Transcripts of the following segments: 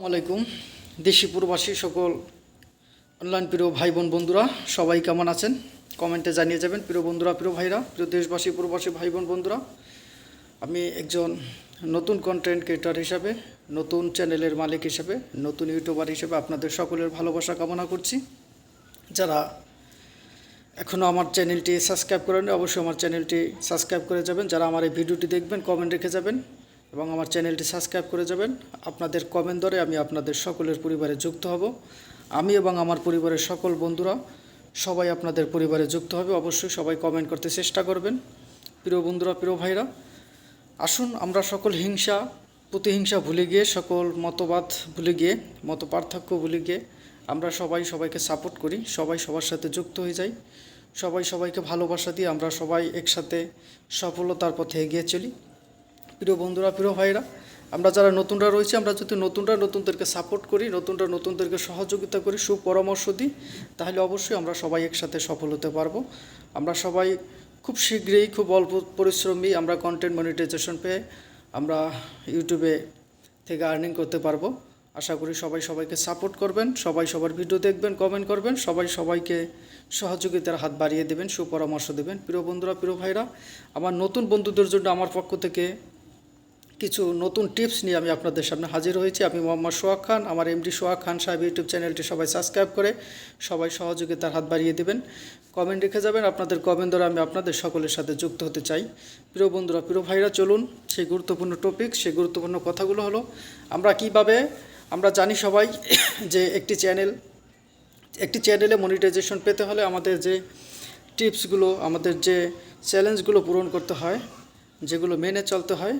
আলাইকুম। দেশি প্রবাসী সকল অনলাইন প্রিয় ভাই বোন বন্ধুরা, সবাই কেমন আছেন? কমেন্টে জানিয়ে যাবেন প্রিয় বন্ধুরা, প্রিয় ভাইরা, প্রিয় দেশবাসী, প্রবাসী ভাই বোন বন্ধুরা। আমি একজন নতুন কন্টেন্ট ক্রিয়েটর হিসাবে, নতুন চ্যানেলের মালিক হিসেবে, নতুন ইউটিউবার হিসেবে আপনাদের সকলের ভালোবাসা কামনা করছি। যারা এখনও আমার চ্যানেলটি সাবস্ক্রাইব করেন অবশ্যই আমার চ্যানেলটি সাবস্ক্রাইব করে যাবেন। যারা আমার এই ভিডিওটি দেখবেন কমেন্ট রেখে যাবেন। এবং আমার চ্যানেলটি সাবস্ক্রাইব করে যাবেন। আপনাদের কমেন্ট ধরে আমি আপনাদের সকলের পরিবারে যুক্ত হব। আমি এবং আমার পরিবারের সকল বন্ধুরা সবাই আপনাদের পরিবারে যুক্ত হবে। অবশ্যই সবাই কমেন্ট করতে চেষ্টা করবেন। প্রিয় বন্ধুরা, প্রিয় ভাইরা, আসুন আমরা সকল হিংসা, প্রতিহিংসা ভুলে গিয়ে, সকল মতবাদ ভুলে গিয়ে, মত পার্থক্য ভুলে গিয়ে আমরা সবাই সবাইকে সাপোর্ট করি। সবাই সবার সাথে যুক্ত হয়ে যাই। সবাই সবাইকে ভালোবাসা দিয়ে আমরা সবাই একসাথে সফলতার পথে এগিয়ে চলি। প্রিয় বন্ধুরা, প্রিয় ভাইরা আমরা যারা নতুনরা রয়েছি, আমরা যদি নতুনরা নতুনদেরকে সাপোর্ট করি, নতুনরা নতুনদেরকে সহযোগিতা করি, সুপরামর্শ দিই, তাহলে অবশ্যই আমরা সবাই একসাথে সফল হতে পারব। আমরা সবাই খুব শীঘ্রই, খুব অল্প পরিশ্রমী আমরা কন্টেন্ট মনিটাইজেশন পেয়ে আমরা ইউটিউবে থেকে আর্নিং করতে পারব। আশা করি সবাই সবাইকে সাপোর্ট করবেন, সবাই সবার ভিডিও দেখবেন কমেন্ট করবেন, সবাই সবাইকে সহযোগিতার হাত বাড়িয়ে দেবেন, সুপরামর্শ দেবেন। প্রিয় বন্ধুরা, প্রিয় ভাইরা আমার নতুন বন্ধুদের জন্য আমার পক্ষ থেকে কিছু নতুন টিপস নিয়ে আমি আপনাদের সামনে হাজির হয়েছি। আমি মোহাম্মদ সোহাগ খান, আমার এমডি সোহাগ খান সাহেব ইউটিউব চ্যানেলটি সবাই সাবস্ক্রাইব করে সবাই সহযোগিতার হাত বাড়িয়ে দেবেন। কমেন্ট রেখে যাবেন। আপনাদের কমেন্ট দ্বারা আমি আপনাদের সকলের সাথে যুক্ত হতে চাই। প্রিয় বন্ধুরা, প্রিয় ভাইরা, চলুন সেই গুরুত্বপূর্ণ টপিক সেই গুরুত্বপূর্ণ কথাগুলো হলো, আমরা কীভাবে, আমরা জানি সবাই যে একটি চ্যানেল একটি চ্যানেলে মনিটাইজেশন পেতে হলে আমাদের যে টিপসগুলো আমাদের যে চ্যালেঞ্জগুলো পূরণ করতে হয়, যেগুলো মেনে চলতে হয়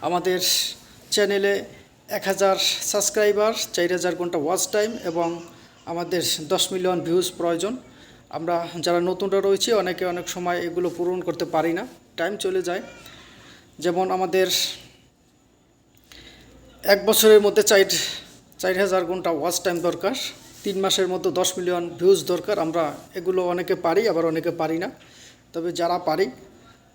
আমাদের চ্যানেলে এক হাজার সাবস্ক্রাইবার, চার হাজার ঘণ্টা ওয়াচ টাইম এবং আমাদের দশ মিলিয়ন ভিউজ প্রয়োজন। আমরা যারা নতুনরা রয়েছি, অনেকে অনেক সময় এগুলো পূরণ করতে পারি না। টাইম চলে যায়। যেমন আমাদের এক বছরের মধ্যে চার চার হাজার ঘণ্টা ওয়াচ টাইম দরকার। তিন মাসের মধ্যে দশ মিলিয়ন ভিউজ দরকার। আমরা এগুলো অনেকে পারি, আবার অনেকে পারি না। তবে যারা পারি,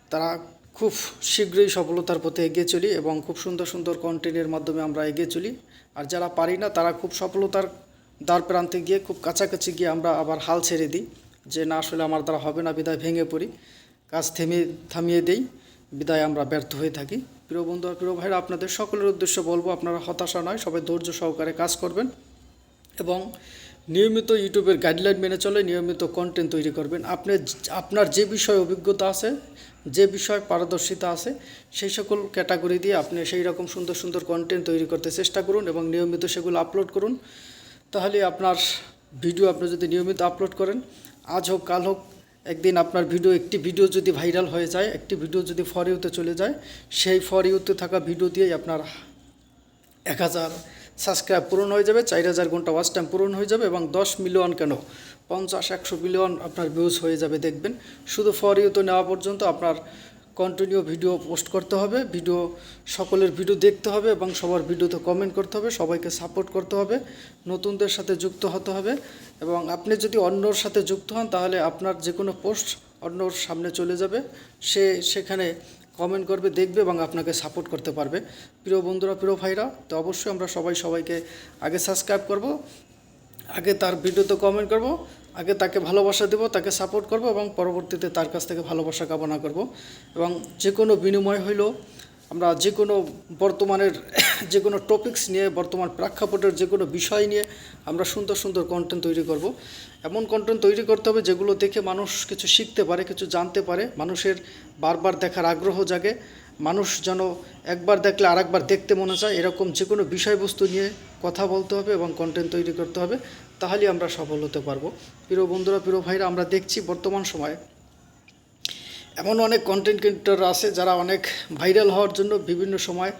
তারা খুব শীঘ্রই সফলতার পথে এগিয়ে চলি এবং খুব সুন্দর সুন্দর কন্টেন্টের মাধ্যমে আমরা এগিয়ে চলি। আর যারা পারি না, তারা খুব সফলতার দ্বার প্রান্তে গিয়ে খুব কাছাকাছি গিয়ে আমরা আবার হাল ছেড়ে দিই যে না, আসলে আমার দ্বারা হবে না, বিদায় ভেঙে পড়ি। কাজ থেমে, থামিয়ে দেই, বিদায় আমরা ব্যর্থ হয়ে থাকি। প্রিয় বন্ধু আর প্রিয় ভাইরা, আপনাদের সকলের উদ্দেশ্যে বলব, আপনারা হতাশা নয়, সবাই ধৈর্য সহকারে কাজ করবেন এবং নিয়মিত ইউটিউবের গাইডলাইন মেনে চলে, নিয়মিত কন্টেন্ট তৈরি করবেন। আপনি আপনার যে বিষয়ে অভিজ্ঞতা আছে, যে বিষয়ে পারদর্শিতা আছে, সেই সকল ক্যাটাগরি দিয়ে আপনি সেই রকম সুন্দর সুন্দর কন্টেন্ট তৈরি করতে চেষ্টা করুন এবং নিয়মিত সেগুলো আপলোড করুন। তাহলে আপনার ভিডিও আপনি যদি নিয়মিত আপলোড করেন, আজ হোক, কাল হোক, একদিন আপনার ভিডিও একটি ভিডিও যদি ভাইরাল হয়ে যায়, একটি ভিডিও যদি ফর ইউতে চলে যায়, সেই ফর ইউতে থাকা ভিডিও দিয়েই আপনার এক হাজার সাবস্ক্রাইব পূরণ হয়ে যাবে, চার হাজার ঘণ্টা ওয়াচ টাইম পূরণ হয়ে যাবে এবং দশ মিলিয়ন কেন? পঞ্চাশ, একশো মিলিয়ন আপনার ভিউজ হয়ে যাবে, দেখবেন। শুধু ফর ইউতে নেওয়া পর্যন্ত আপনার কন্টিনিউ ভিডিও পোস্ট করতে হবে ভিডিও সকলের ভিডিও দেখতে হবে এবং সবার ভিডিওতে কমেন্ট করতে হবে, সবাইকে সাপোর্ট করতে হবে, নতুনদের সাথে যুক্ত হতে হবে এবং আপনি যদি অন্যর সাথে যুক্ত হন তাহলে আপনার যে কোনো পোস্ট অন্যর সামনে চলে যাবে। সে, সেখানে কমেন্ট করবে, দেখবে এবং আপনাকে সাপোর্ট করতে পারবে। প্রিয় বন্ধুরা, প্রিয় ভাইরা, তো অবশ্যই আমরা সবাই সবাইকে আগে সাবস্ক্রাইব করব, আগে তার ভিডিওতে কমেন্ট করব, আগে তাকে ভালোবাসা দেব, তাকে সাপোর্ট করব এবং পরবর্তীতে তার কাছ থেকে ভালোবাসা কামনা করব। এবং যে কোনো বিনিময় হইল আমরা যে কোনো বর্তমানের, যে কোনো টপিকস নিয়ে, বর্তমান প্রেক্ষাপটের যে কোনো বিষয় নিয়ে আমরা সুন্দর সুন্দর কন্টেন্ট তৈরি করব। এমন কন্টেন্ট তৈরি করতে হবে যেগুলো দেখে মানুষ কিছু শিখতে পারে, কিছু জানতে পারে। মানুষের বারবার দেখার আগ্রহ জাগে। মানুষ যেন একবার দেখলে আরেকবার দেখতে মনে চায়। এরকম যে কোনো বিষয়বস্তু নিয়ে কথা বলতে হবে এবং কন্টেন্ট তৈরি করতে হবে। তাহলেই আমরা সফল হতে পারব। প্রিয় বন্ধুরা, প্রিয় ভাইরা, আমরা দেখছি বর্তমান সময়ে এমন অনেক কন্টেন্ট ক্রিয়েটর আছে যারা অনেক ভাইরাল হওয়ার জন্য বিভিন্ন সময়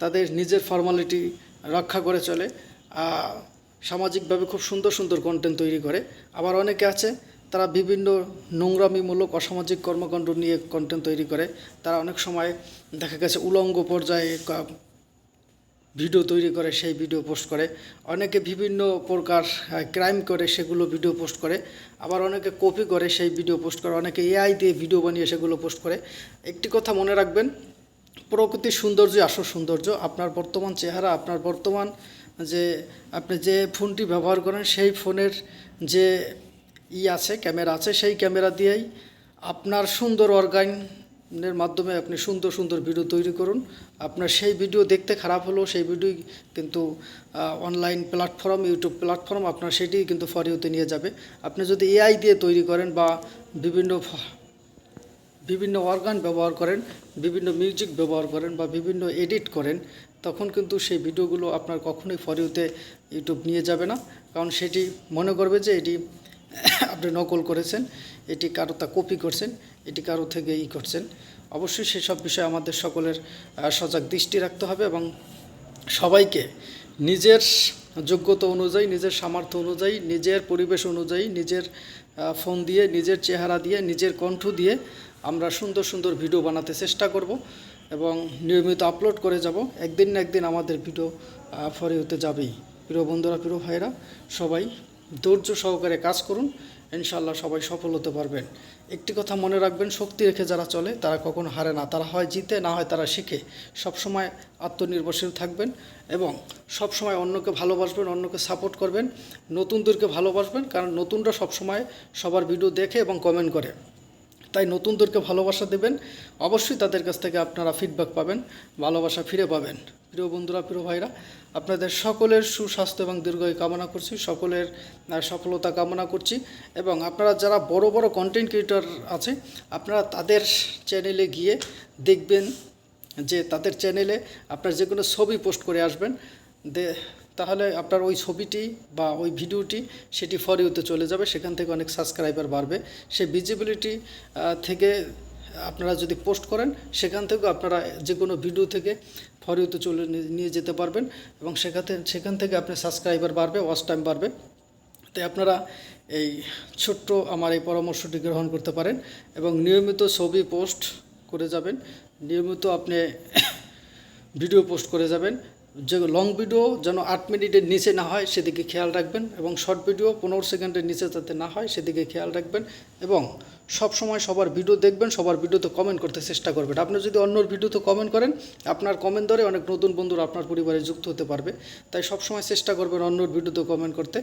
তাদের নিজের ফর্মালিটি রক্ষা করে চলে সামাজিকভাবে খুব সুন্দর সুন্দর কন্টেন্ট তৈরি করে। আবার অনেকে আছে, তারা বিভিন্ন নোংরামিমূলক অসামাজিক কর্মকাণ্ড নিয়ে কন্টেন্ট তৈরি করে। তারা অনেক সময় দেখা গেছে উলঙ্গ পর্যায়ে ভিডিও তৈরি করে, সেই ভিডিও পোস্ট করে। অনেকে বিভিন্ন প্রকার ক্রাইম করে, সেগুলো ভিডিও পোস্ট করে। আবার অনেকে কপি করে, সেই ভিডিও পোস্ট করে। অনেকে এআই দিয়ে ভিডিও বানিয়ে, সেগুলো পোস্ট করে। একটি কথা মনে রাখবেন, প্রকৃতির সৌন্দর্য আসল সৌন্দর্য। আপনার বর্তমান চেহারা, আপনার বর্তমান যে, আপনি যে ফোনটি ব্যবহার করেন, সেই ফোনের যে ই আছে, ক্যামেরা আছে, সেই ক্যামেরা দিয়েই আপনার সুন্দর অর্গানের মাধ্যমে আপনি সুন্দর সুন্দর ভিডিও তৈরি করুন। আপনার সেই ভিডিও দেখতে খারাপ হলেও সেই ভিডিও কিন্তু অনলাইন প্ল্যাটফর্ম ইউটিউব প্ল্যাটফর্ম আপনার সেটি কিন্তু ফরিওতে নিয়ে যাবে। আপনি যদি এআই দিয়ে তৈরি করেন বা বিভিন্ন বিভিন্ন অর্গান ব্যবহার করেন, বিভিন্ন মিউজিক ব্যবহার করেন বা বিভিন্ন এডিট করেন, তখন কিন্তু সেই ভিডিওগুলো আপনার কখনোই ফরিওতে ইউটিউব নিয়ে যাবে না। কারণ সেটি মনে করবে যে এটি আপনি নকল করেছেন, এটি কারও তা কপি করছেন এটি কারও থেকে ই করছেন। অবশ্যই সেসব বিষয়ে আমাদের সকলের সজাগ দৃষ্টি রাখতে হবে এবং সবাইকে নিজের যোগ্যতা অনুযায়ী, নিজের সামর্থ্য অনুযায়ী, নিজের পরিবেশ অনুযায়ী, নিজের ফোন দিয়ে, নিজের চেহারা দিয়ে, নিজের কণ্ঠ দিয়ে আমরা সুন্দর সুন্দর ভিডিও বানাতে চেষ্টা করব এবং নিয়মিত আপলোড করে যাব। একদিন না একদিন আমাদের ভিডিও ফরে হতে যাবেই। প্রিয় বন্ধুরা, প্রিয় ভাইরা সবাই ধৈর্য সহকারে কাজ করুন ইনশাল্লাহ সবাই সফল হতে পারবেন। একটি কথা মনে রাখবেন, শক্তি রেখে যারা চলে, তারা কখনো হারে না। তারা হয় জিতে, না হয় তারা শিখে। সবসময় আত্মনির্ভরশীল থাকবেন এবং সবসময় অন্যকে ভালোবাসবেন, অন্যকে সাপোর্ট করবেন, নতুনদেরকে ভালোবাসবেন, কারণ নতুনরা সবসময় সবার ভিডিও দেখে এবং কমেন্ট করে। তাই নতুনদেরকে ভালোবাসা দেবেন। অবশ্যই তাদের কাছ থেকে আপনারা ফিডব্যাক পাবেন, ভালোবাসা ফিরে পাবেন। প্রিয় বন্ধুরা, প্রিয় ভাইরা, আপনাদের সকলের সুস্বাস্থ্য এবং দীর্ঘায়ু কামনা করছি, সকলের সফলতা কামনা করছি এবং আপনারা যারা বড় বড় কন্টেন্ট ক্রিয়েটর আছে, আপনারা তাদের চ্যানেলে গিয়ে দেখবেন যে তাদের চ্যানেলে আপনার যে কোনো ছবি পোস্ট করে আসবেন। দে তাহলে আপনার ওই ছবিটি বা ওই ভিডিওটি সেটি ফরিওতে চলে যাবে, সেখান থেকে অনেক সাবস্ক্রাইবার বাড়বে। সেই ভিজিবিলিটি থেকে আপনারা যদি পোস্ট করেন, সেখান থেকেও আপনারা যে কোনো ভিডিও থেকে ফরিওতে চলে নিয়ে যেতে পারবেন এবং সেখানে সেখান থেকে আপনার সাবস্ক্রাইবার বাড়বে ওয়াচ টাইম বাড়বে। তাই আপনারা এই ছোট্ট আমার এই পরামর্শটি গ্রহণ করতে পারেন এবং নিয়মিত ছবি পোস্ট করে যাবেন। নিয়মিত আপনি ভিডিও পোস্ট করে যাবেন। যে লং ভিডিও যেন আট মিনিটের নিচে না হয়, সেদিকে খেয়াল রাখবেন এবং শর্ট ভিডিও পনেরো সেকেন্ডের নিচে যাতে না হয়, সেদিকে খেয়াল রাখবেন এবং সব সময় সবার ভিডিও দেখবেন, সবার ভিডিওতে কমেন্ট করতে চেষ্টা করবেন। আপনি যদি অন্যর ভিডিওতে কমেন্ট করেন, আপনার কমেন্ট ধরে অনেক নতুন বন্ধুরা আপনার পরিবারে যুক্ত হতে পারবে। তাই সব সময় চেষ্টা করবেন অন্যর ভিডিওতে কমেন্ট করতে।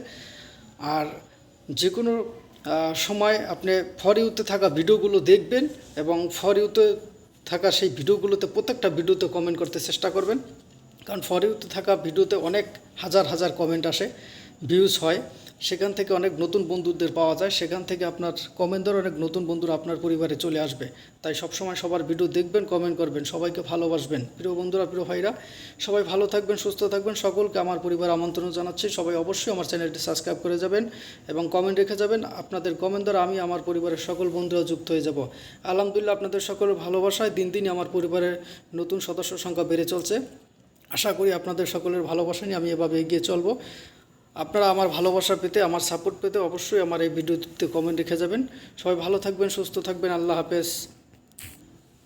আর যে কোনো সময় আপনি ফর ইউতে থাকা ভিডিওগুলো দেখবেন এবং ফর ইউতে থাকা সেই ভিডিওগুলোতে প্রত্যেকটা ভিডিওতে কমেন্ট করতে চেষ্টা করবেন। কারণ ফর ইউতে থাকা ভিডিওতে অনেক হাজার হাজার কমেন্ট আসে ভিউজ হয়। সেখান থেকে অনেক নতুন বন্ধুদের পাওয়া যায়, সেখান থেকে আপনার কমেন্ট ধরে অনেক নতুন বন্ধুরা আপনার পরিবারে চলে আসবে। তাই সবসময় সবার ভিডিও দেখবেন কমেন্ট করবেন, সবাইকে ভালোবাসবেন। প্রিয় বন্ধুরা, প্রিয় ভাইরা, সবাই ভালো থাকবেন, সুস্থ থাকবেন। সকলকে আমার পরিবার আমন্ত্রণ জানাচ্ছি। সবাই অবশ্যই আমার চ্যানেলটি সাবস্ক্রাইব করে যাবেন এবং কমেন্ট রেখে যাবেন। আপনাদের কমেন্ট দ্বারা আমি আমার পরিবারের সকল বন্ধুরা যুক্ত হয়ে যাব। আলহামদুলিল্লাহ, আপনাদের সকলের ভালোবাসায় দিন দিনই আমার পরিবারের নতুন সদস্য সংখ্যা বেড়ে চলছে। আশা করি আপনাদের সকলের ভালোবাসা নিয়ে আমি এভাবে এগিয়ে চলবো। আপনারা আমার ভালোবাসা পেতে, আমার সাপোর্ট পেতে অবশ্যই আমার এই ভিডিওতে কমেন্ট রেখে যাবেন। সবাই ভালো থাকবেন, সুস্থ থাকবেন। আল্লাহ হাফেজ।